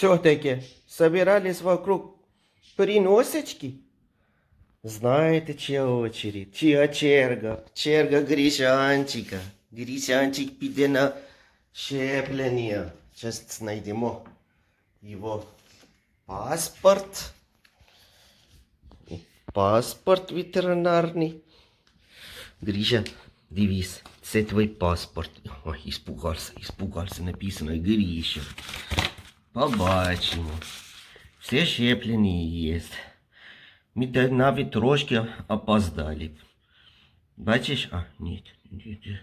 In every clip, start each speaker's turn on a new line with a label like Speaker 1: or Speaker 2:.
Speaker 1: все-таки собирались вокруг приносочки? Знаете, чья очередь? Чья черга? Черга Гришанчика. Гришанчик піде на щеплення. Сейчас знайдемо его паспорт. І Паспорт ветеринарний. Гриша, дивись, це твій паспорт. Ой, испугався, испугався, написано Гриша. Побачимо. Все щеплені є. Ми та- навіть трошки опоздали. Бачиш? А, ні. ні, ні.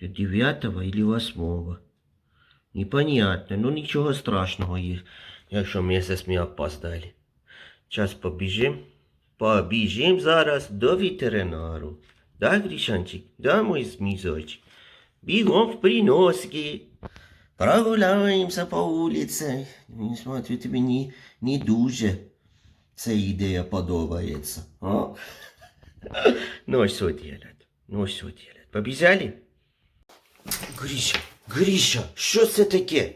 Speaker 1: Це 9 или 8. Непонятно, ну нічого страшного, є, якщо місяць ми опоздали. Час побіжим. Побіжим зараз до ветеринару. Да, Гришанчик? Да, мой змізочек? Бігом в приноски. Прогуляємося по вулиці. Ну, Смотрю, тобі не, не дуже ця ідея подобається. А? Ну, що делать? Ну, що делать? Побіжали? Гріша, Гріша, що це таке?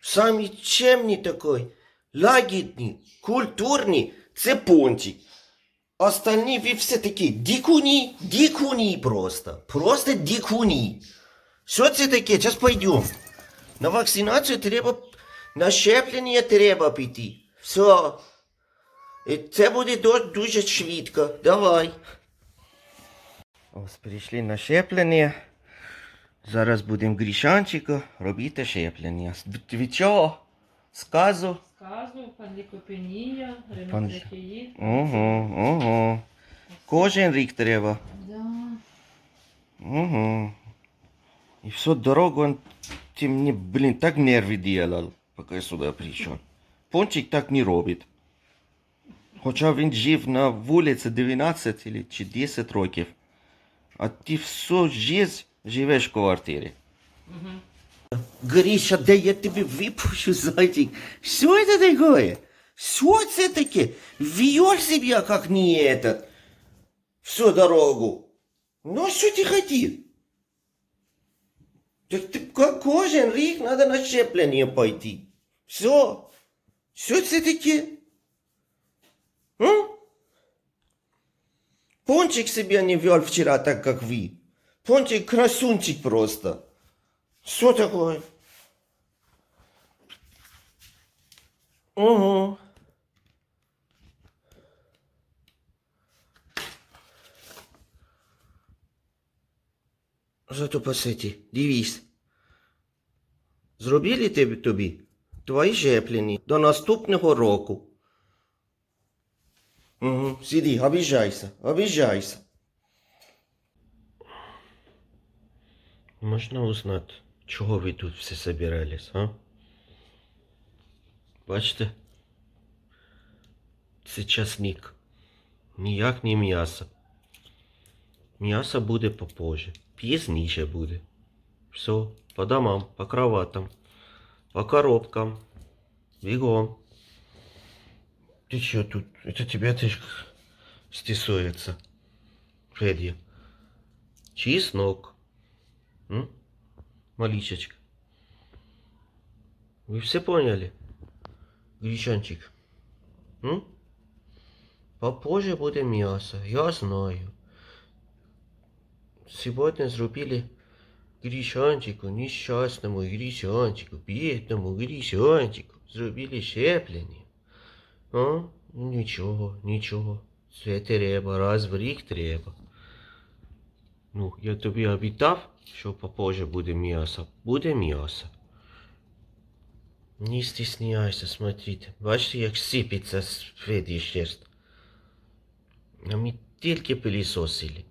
Speaker 1: Самі чемні такой, лагідні, культурні, це пончик. Остальні ви все такі дикуні, дикуні просто. Просто дикуні. Що це таке? Зараз пойдем. На вакцинацію треба, на щеплення треба піти. Все. І це буде до- дуже швидко. Давай. Ось прийшли на щеплення. Зараз будемо грішанчика робити щеплення. Від чого? Сказу?
Speaker 2: Сказу, панлікопенія,
Speaker 1: Пан-
Speaker 2: ринотрахеїд.
Speaker 1: Угу, угу. Кожен рік треба.
Speaker 2: Да.
Speaker 1: Угу. И всю дорогу он ты мне, блин, так нервы делал, пока я сюда пришел. Пончик так не робит. Хоча він жив на вулиці 12 или чи 10 років. А ти всю жизнь живеш в квартирі. Гриша, да я тебе выпущу, зайчик. Что это такое? Что это таке? Вел себя как не этот. Всю дорогу. Ну, что ты хотел? Так ты кожен рік надо на щеплення пойти. Все. Що це таке? Пончик себя не вел вчера так, как вы. Пончик красунчик просто. Что такое? Угу. Зато поситі, дивись. Зробили тобі твої щеплені до наступного року. Угу, сиди, обіжайся, обіжайся. Можна узнати, чого ви тут всі собирались, а? Бачите? Це часник. Ніяк не м'ясо. М'ясо буде попозже. Пізніше буде. Все, по домам, по кроватам, по коробкам. Бегом. Ты чё тут? Это тебя ты стесуется. Фредди. Чеснок. М? Маличечка. Вы все поняли? Гречанчик. М? Попозже буде м'ясо, я знаю. Сегодня зробили Грішанчику, нещасному Грішанчику, бідному Грішанчику, зробили щеплення. Ну, Нічого, нічого. Це треба, раз в рік треба. Ну, я тобі обіцяв, що попозже буде м'ясо. Буде м'ясо. Не стесняйся, смотрите. Бачите, як сипеться шерсть. А ми тільки пилісосили.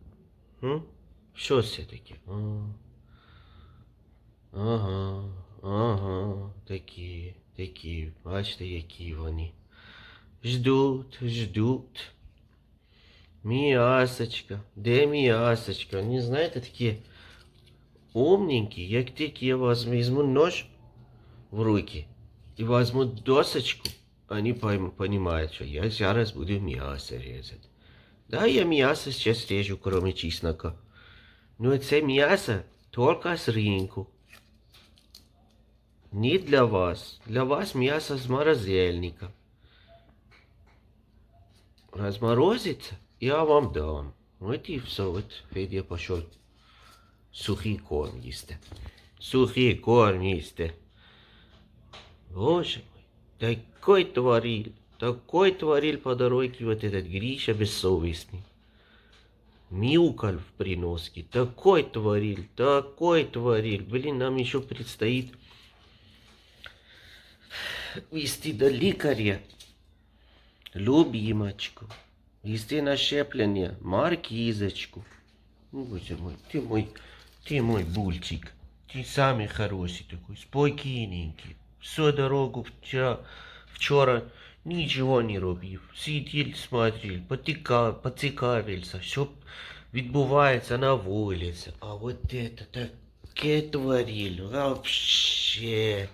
Speaker 1: М? Що це таке? А. Ага, ага, такі, такі, бачите, які вони. Ждуть, ждуть. Міясочка, де міясочка? Не знаєте, такі умненькі, як тільки я вас візьму нож в руки і візьму досочку, вони пойм- понимають, що я зараз буду м'ясо різати. Да, я м'ясо зараз режу, кроме чеснока. Ну, це м'ясо тільки з ринку. Не для вас. Для вас мясо с морозильника. Разморозится, я вам дам. Вот и все. Вот Федя пошел сухий корм їсти. Сухий корм їсти. Боже мой, такой творил, такой творил по дороге вот этот Гриша бессовестный. Мяукал в приноске, такой творил, такой творил. Блин, нам еще предстоит вести до лікаря любимочку, вести на щеплення маркізочку. Ну, боже мой, ты мой, ты мой бульчик. Ты самый хороший такой, спокійненький. Всю дорогу вчора, вчора нічого не робив. Сидів, смотрел, потика, поцікавився, що відбувається на вулиці. А вот это таке творил, вообще.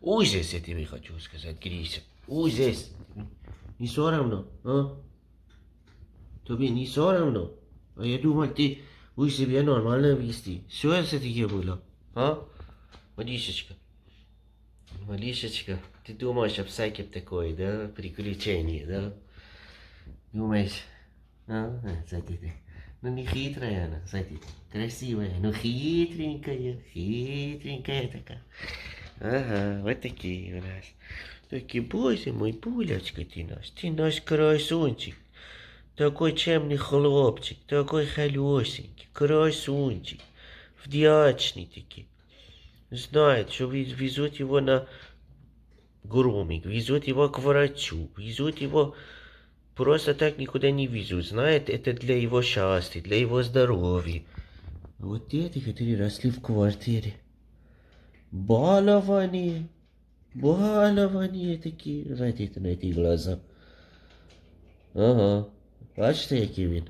Speaker 1: Ужас, я тебе хочу сказать, Грися. Ужас. Не соромно, а? Тобі не соромно? А я думал, ты будешь себя нормально вести. Что это таки было? А? Малишечка. Малишечка, ты думаешь о всяком такое, да? Приключении, да? Думаешь? А? А, Смотри ты. Ну не хитрая она, смотри. Красивая, но хитренькая, хитренькая такая. Ага, вот такие у нас. Такие, боже мой, булочка ты наш, ты наш красунчик. Такой чемный хлопчик, такой хорошенький, красунчик, вдячный таки. Знает, что вез- везут его на груминг, везут его к врачу, везут его просто так никуда не везут. Знает, это для его счастья, для его здоровья. А вот эти, которые росли в квартире, балование, балование такие, знаете, на эти глаза. Ага. Бачите, який він?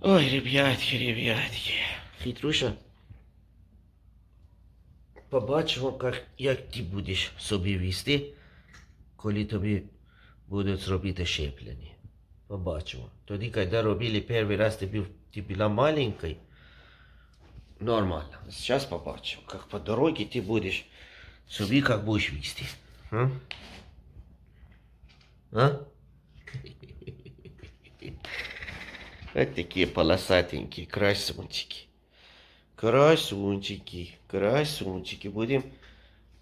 Speaker 1: Ой, ребятки, ребятки. Хитруша Побачимо, як, як ти будеш собі вести, коли тобі будуть зробити щеплення. Побачимо. Тоді, коли робили перший раз, ти, був, ти була маленькой, нормально. Сейчас побачимо, як по дороге ти будеш собі як будеш вести. А? А? Вот такие полосатенькие красунчики. Красунчики, красунчики. Будем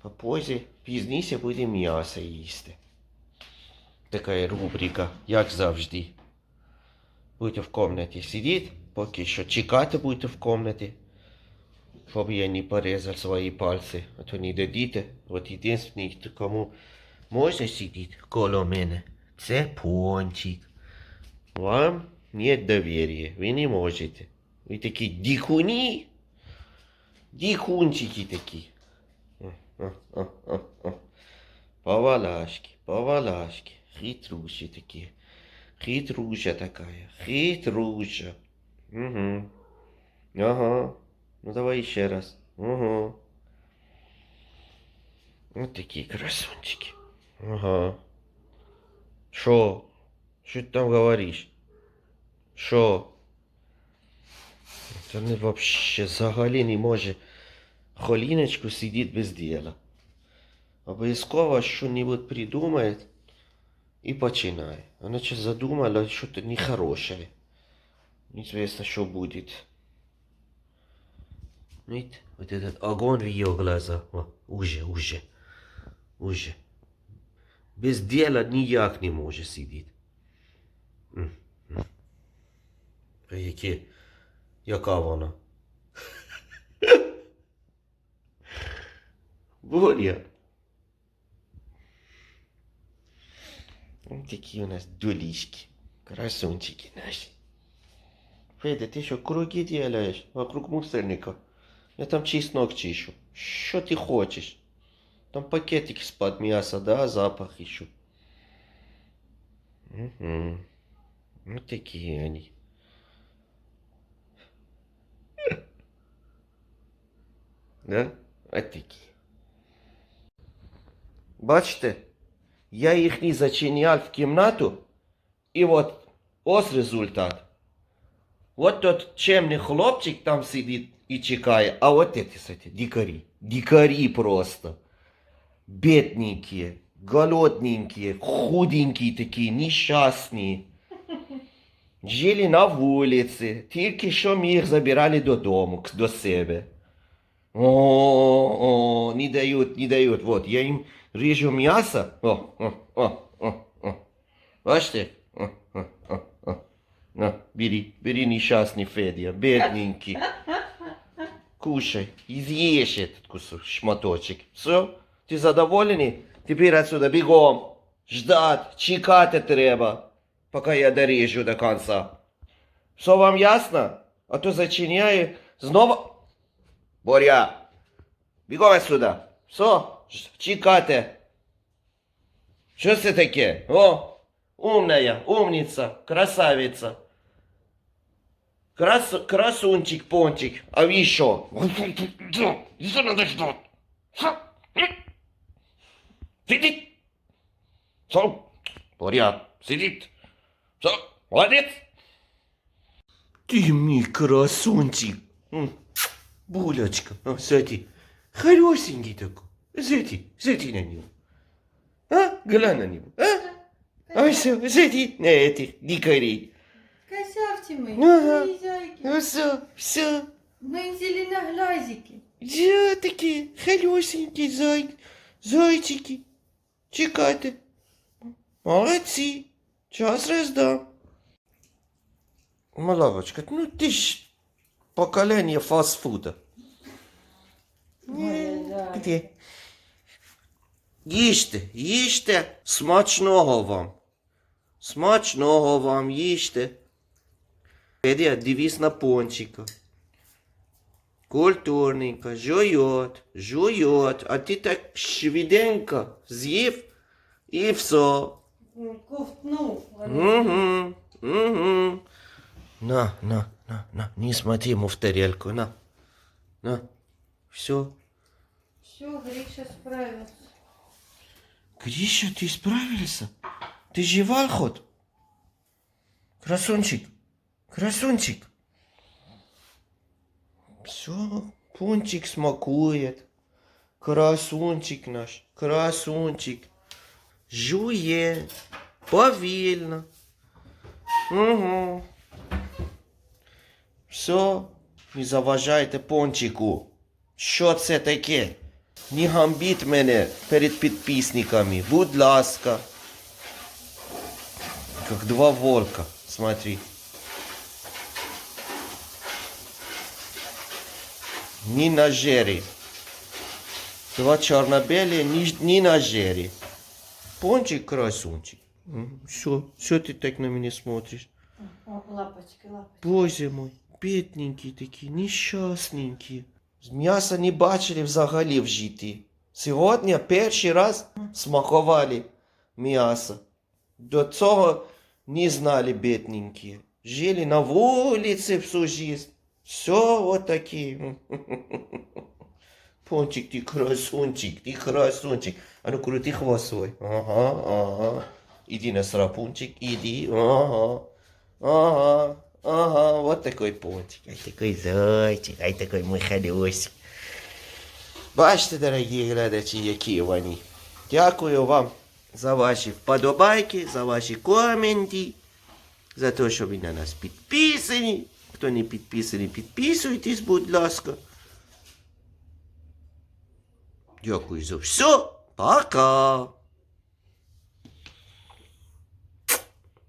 Speaker 1: по позе, пізніше будемо м'ясо їсти. Така рубрика, як завжди. Будете в комнаті сидіти, поки що чекати будете в комнаті, щоб я не порезав свої пальці, а то не дадите. От єдиний, кому можна сидіти коло мене, це пончик. Вам нет доверия, вы не можете. Вы такие дикуни, дикунчики такие. Повалашки, повалашки, хитруши такие. Хитруша такая, хитруша. Угу. Ага. Ну давай еще раз. Угу. Вот такие красунчики. Ага. Шо? Что ты там говоришь? Що? Та не вообще взагалі не може холіночку сидіти без діла. Обов'язково що-небудь придумає і починає. Вона ще задумала що-то нехорошее. Неизвестно, что будет. Видите, вот этот огонь в ее глазах. О, уже, уже, уже. Без дела ніяк не може сидіти. М, м. А Які? Яка вона? Боря. Ось такі у нас дулішки. Красунчики наші. Федя, ти що, круги делаєш вокруг мусорника? Я там чеснок чищу. Що ти хочеш? Там пакетик з-под м'яса, да, запах ищу. Угу. Вот такие они. Да? От такі. Бачите, я їх не зачиняв в кімнату, і от ось результат. От тот чемний хлопчик там сидить і чекає, а от эти, кстати, дикари. Дикари просто. Бедненькие, голодненькие, худенькие такие, несчастные. Жили на вулиці, тільки що ми їх забирали додому, к- до себе. О, о, не дають, не дають. Вот, я їм ріжу м'ясо. О, о, о, о, о. На, бери, бери несчастный Федя, бедненький. Кушай, и съешь этот кусок, шматочек. Все? Ты задоволений? Теперь отсюда бегом. Ждать, чекати треба, пока я дорежу до конца. Все вам ясно? А то зачиняю снова... Боря, бегом отсюда. Все, чекати. Що це таке? О, умная, умница, красавица. Крас, красунчик, пончик. А вы что? Что надо ждать? Сидит. Все, порядок, сидит. Все, молодец. Ты мой красунчик. М, Булочка, ну, смотри, хорошенький такой. Смотри, смотри на него. А, глянь на него, а? А все, смотри на этих дикарей.
Speaker 3: Косявці ми,
Speaker 1: Ага.
Speaker 3: мої зайки,
Speaker 1: Ну все, все.
Speaker 3: мензелі на глазики.
Speaker 1: Я такі хорошенькі зай... зайчики. Чекайте. Молодці. Час роздам. Малавочка, ну ти ж покоління фастфуда.
Speaker 3: Моя зайка.
Speaker 1: Де? Їжте, їжте. Смачного вам. Смачного вам, їжте. Дивись на пончика. Культурненько, жует, жует, а ти так швиденько з'їв і все.
Speaker 3: Ковтнув.
Speaker 1: Угу, угу. На, на, на, на, не смотри ему в тарелку, на. На, все.
Speaker 3: Все, Гриша справився.
Speaker 1: Гриша, ты справился? Ты жевал хоть? Красунчик, красунчик. Все, пончик смакует. Красунчик наш, красунчик. Жує, повільно. Угу. Все, не заважайте пончику. Що це таке? Не гамбіть мене перед підписниками, будь ласка. Как два волка, смотри. Не на жері. Два чорно-белі, не, не на жері. Пончик, красунчик. Все, что ты так на меня смотришь?
Speaker 3: О, лапочки, лапочки.
Speaker 1: Боже мой, Бідненькі такі, нещасненькі. М'яса не бачили взагалі в житті. Сьогодні перший раз смакували м'ясо. До цього не знали бідненькі. Жили на вулиці всю жизнь. Все вот такі. Пончик, ти красунчик, ти красунчик. А ну крути хвост свой. Ага, ага. Иди на срапунчик, иди. Ага. Ага, ага, вот такой пончик. Ай такой зайчик, ай такой мой халюсик. Бачите, дорогі глядачі, які вони. Дякую вам за ваші вподобайки, за ваші коменти, за те, що ви на нас підписані. Хто не підписаний, підписуйтесь, будь ласка. Дякую за все. Пока.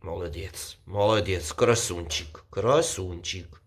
Speaker 1: Молодець, молодець, красунчик, красунчик.